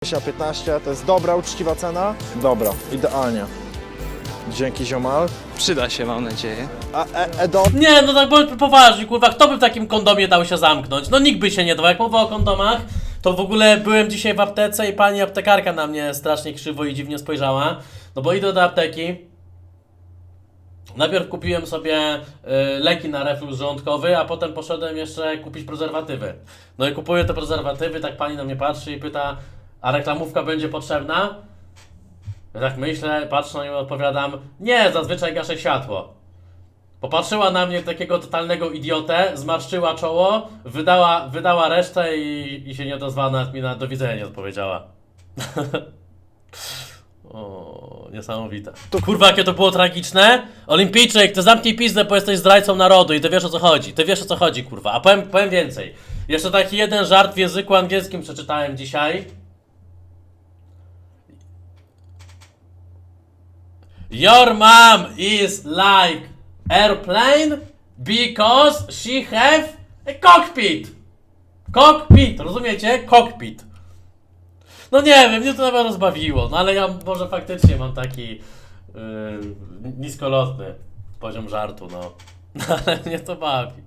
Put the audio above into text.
15 to jest dobra, uczciwa cena? Dobra, idealnie. Dzięki ziomal. Przyda się, mam nadzieję. A e, Edo, Nie, no tak bądź poważnie, kurwa, kto by w takim kondomie dał się zamknąć? No nikt by się nie dał. Jak mowa o kondomach, to w ogóle byłem dzisiaj w aptece i pani aptekarka na mnie strasznie krzywo i dziwnie spojrzała. No bo idę do apteki. Najpierw kupiłem sobie y, leki na reflux żołądkowy, a potem poszedłem jeszcze kupić prezerwatywy. No i kupuję te prezerwatywy, tak pani na mnie patrzy i pyta, a reklamówka będzie potrzebna? Ja tak myślę, patrzę na nią i odpowiadam, nie, zazwyczaj gaszę światło. Popatrzyła na mnie takiego totalnego idiotę, zmarszczyła czoło, wydała, wydała resztę i, i się nie odezwała, nawet mi na do widzenia nie odpowiedziała. o, niesamowite. To kurwa, jakie to było tragiczne? Olimpijczyk, ty zamknij pizdę, bo jesteś zdrajcą narodu i ty wiesz o co chodzi. Ty wiesz o co chodzi, kurwa. A powiem, powiem więcej. Jeszcze taki jeden żart w języku angielskim przeczytałem dzisiaj. Your mom is like airplane because she have a cockpit. Cockpit, rozumiecie? Cockpit. No nie wiem, mnie to nawet rozbawiło, no ale ja może faktycznie mam taki yy, niskolotny poziom żartu, no. No ale mnie to bawi.